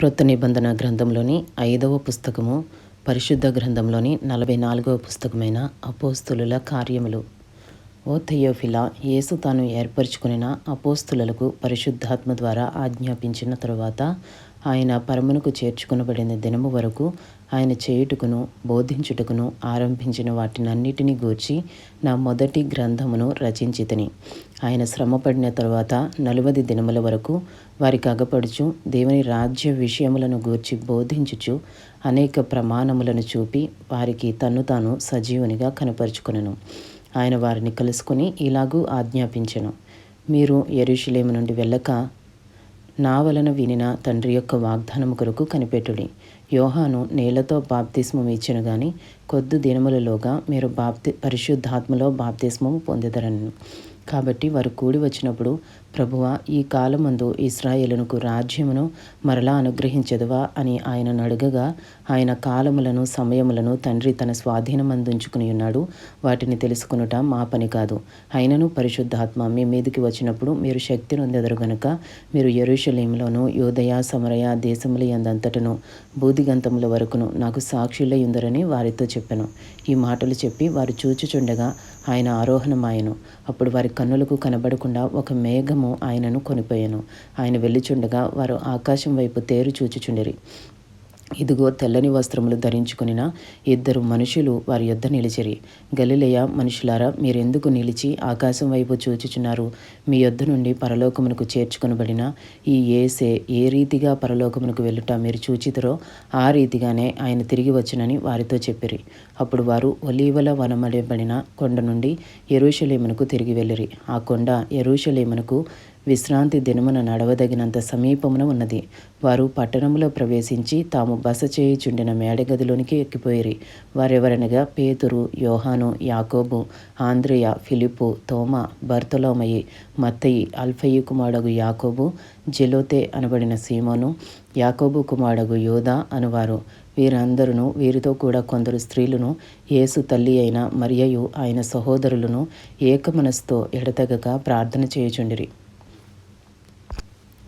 క్రొత్త నిబంధన గ్రంథంలోని ఐదవ పుస్తకము పరిశుద్ధ గ్రంథంలోని నలభై నాలుగవ పుస్తకమైన అపోస్తులుల కార్యములు. ఓ థెయోఫిలా యేసు తాను ఏర్పరచుకునిన అపోస్తులకు పరిశుద్ధాత్మ ద్వారా ఆజ్ఞాపించిన తరువాత ఆయన పరమునకు చేర్చుకునబడిన దినము వరకు ఆయన చేయుటకును బోధించుటకును ఆరంభించిన వాటినన్నిటిని గూర్చి నా మొదటి గ్రంథమును రచించితిని. ఆయన శ్రమపడిన తరువాత నలువది దినముల వరకు వారికి అగపడుచు దేవుని రాజ్య విషయములను గూర్చి బోధించుచు అనేక ప్రమాణములను చూపి వారికి తన్ను తాను సజీవునిగా కనపరుచుకును ఆయన వారిని కలుసుకుని ఇలాగూ ఆజ్ఞాపించను. మీరు ఎరుషులేము నుండి వెళ్ళక నా వలన వినిన తండ్రి యొక్క వాగ్దానము కొరకు కనిపెట్టుడి. యోహాను నేలతో బాప్తిస్మం ఇచ్చెను గాని కొద్ది దినములలోగా మీరు బాప్తి పరిశుద్ధాత్మలో బాప్తిస్మం పొందెదరను కాబట్టి వారు కూడి వచ్చినప్పుడు ప్రభువ ఈ కాలమందు ఇస్రాయేలునకు రాజ్యమును మరలా అనుగ్రహించదువా అని ఆయనను అడగగా ఆయన కాలములను సమయములను తండ్రి తన స్వాధీనమందుంచుకుని ఉన్నాడు. వాటిని తెలుసుకునుట మా పని కాదు. అయినను పరిశుద్ధాత్మ మీ మీదకి వచ్చినప్పుడు మీరు శక్తి నొందెదరు గనుక మీరు ఎరుషలేములోను యోదయ సమరయ దేశముల ఎందంతటను బూదిగంతముల వరకును నాకు సాక్షులై ఉందరని వారితో చెప్పాను. ఈ మాటలు చెప్పి వారు చూచుచుండగా ఆయన ఆరోహణమాయను. అప్పుడు వారి కన్నులకు కనబడకుండా ఒక మేఘము ఆయనను కొనిపోయాను. ఆయన వెళ్ళిచుండగా వారు ఆకాశం వైపు తేరు చూచుచుండిరి. ఇదిగో తెల్లని వస్త్రములు ధరించుకునిన ఇద్దరు మనుషులు వారి యొద్ద నిలిచిరి. గలిలయ మనుషులారా మీరెందుకు నిలిచి ఆకాశం వైపు చూచుచున్నారు? మీ యొద్ద నుండి పరలోకమునకు చేర్చుకొనబడిన ఈ ఏసే ఏ రీతిగా పరలోకమునకు వెళ్ళుట మీరు చూచితరో ఆ రీతిగానే ఆయన తిరిగి వచ్చునని వారితో చెప్పిరి. అప్పుడు వారు ఒలీవల వనమడబడిన కొండ నుండి ఎరుషలేమునకు తిరిగి వెళ్ళిరి. ఆ కొండ ఎరుషలేమునకు విశ్రాంతి దినమున నడవదగినంత సమీపమున ఉన్నది. వారు పట్టణంలో ప్రవేశించి తాము బస చేయుచుండిన మేడగదిలోనికి ఎక్కిపోయిరి. వారెవరనగా పేతురు యోహాను యాకోబు ఆంద్రియ ఫిలిప్పు తోమ బర్తలోమయి మత్తయి అల్ఫయి కుమారుడు యాకోబు జెలోతే అనబడిన సీమోను యాకోబు కుమారుడు యోధా అనువారు. వీరందరూ వీరితో కూడా కొందరు స్త్రీలను యేసు తల్లి అయిన మరియయు ఆయన సహోదరులను ఏకమనస్తో ఎడతెగక ప్రార్థన చేయుచుండిరి.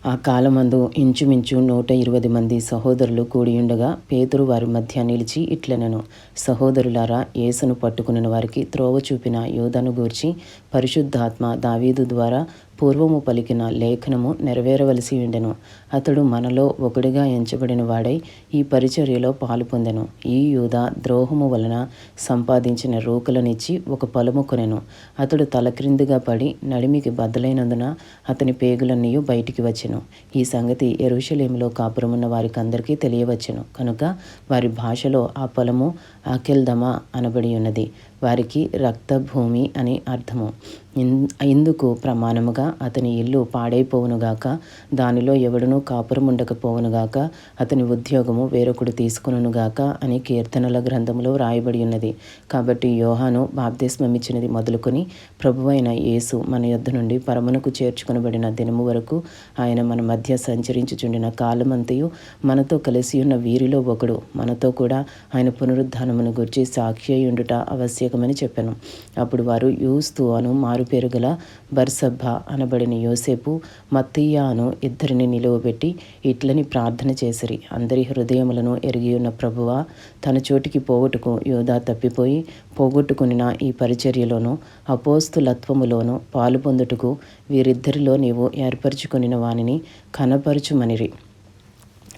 ఆ కాలమందు ఇంచుమించు నూట ఇరవై మంది సహోదరులు కూడియుండగా పేతురు వారి మధ్య నిలిచి ఇట్లనను. సహోదరులారా యేసును పట్టుకుని వారికి త్రోవ చూపిన యోధను గూర్చి పరిశుద్ధాత్మ దావీదు ద్వారా పూర్వము పలికిన లేఖనము నెరవేరవలసి ఉండెను. అతడు మనలో ఒకడిగా ఎంచబడిన వాడై ఈ పరిచర్యలో పాలు పొందెను. ఈ యూద ద్రోహము వలన సంపాదించిన రూకలనిచ్చి ఒక పొలము కొనెను. అతడు తలక్రిందుగా పడి నడిమికి బద్దలైనందున అతని పేగులన్నీ బయటికి వచ్చెను. ఈ సంగతి ఎరుషలేములో కాపురమున్న వారికి అందరికీ తెలియవచ్చెను. కనుక వారి భాషలో ఆ పొలము అఖిల్దమా అనబడి ఉన్నది. వారికి రక్తభూమి అని అర్థము. ఇందుకు ప్రమాణముగా అతని ఇల్లు పాడైపోవునుగాక దానిలో ఎవడునూ కాపురముండకపోవునుగాక అతని ఉద్యోగము వేరొకడు తీసుకునుగాక అని కీర్తనల గ్రంథంలో రాయబడి ఉన్నది. కాబట్టి యోహాను బాప్తిస్మమిచ్చినది మొదలుకొని ప్రభువైన యేసు మన యొద్ద నుండి పరమునకు చేర్చుకునబడిన దినము వరకు ఆయన మన మధ్య సంచరించుచుండిన కాలమంతయు మనతో కలిసి ఉన్న వీరిలో ఒకడు. మనతో కూడా ఆయన పునరుద్ధానమును గురించి సాక్షి ఉండుట ఆవశ్యకమని చెప్పాను. అప్పుడు వారు యూస్తు అను మారు పేరు పేరుగల బర్సబ్బ అనబడిన యోసేపు మత్తియాను ఇద్దరిని నిలువబెట్టి ఇట్లని ప్రార్థన చేసిరి. అందరి హృదయములను ఎరిగి ఉన్న ప్రభువ తన చోటికి పోగొట్టుకు యోధా తప్పిపోయి పోగొట్టుకుని ఈ పరిచర్యలోను అపోస్తులత్వములోను పాలు పొందుటకు వీరిద్దరిలో నీవు ఏర్పరచుకుని వానిని కనపరచుమనిరి.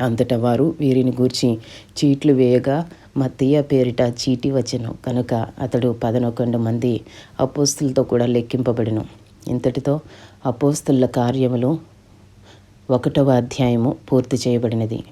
అంతటా వారు వీరిని గూర్చి చీట్లు వేయగా మత్తయ్య పేరిట చీటి వచ్చెను. కనుక అతడు పదనొకండు మంది అపోస్తులతో కూడా లెక్కింపబడిను. ఇంతటితో అపోస్తుల కార్యములు ఒకటవ అధ్యాయము పూర్తి చేయబడినది.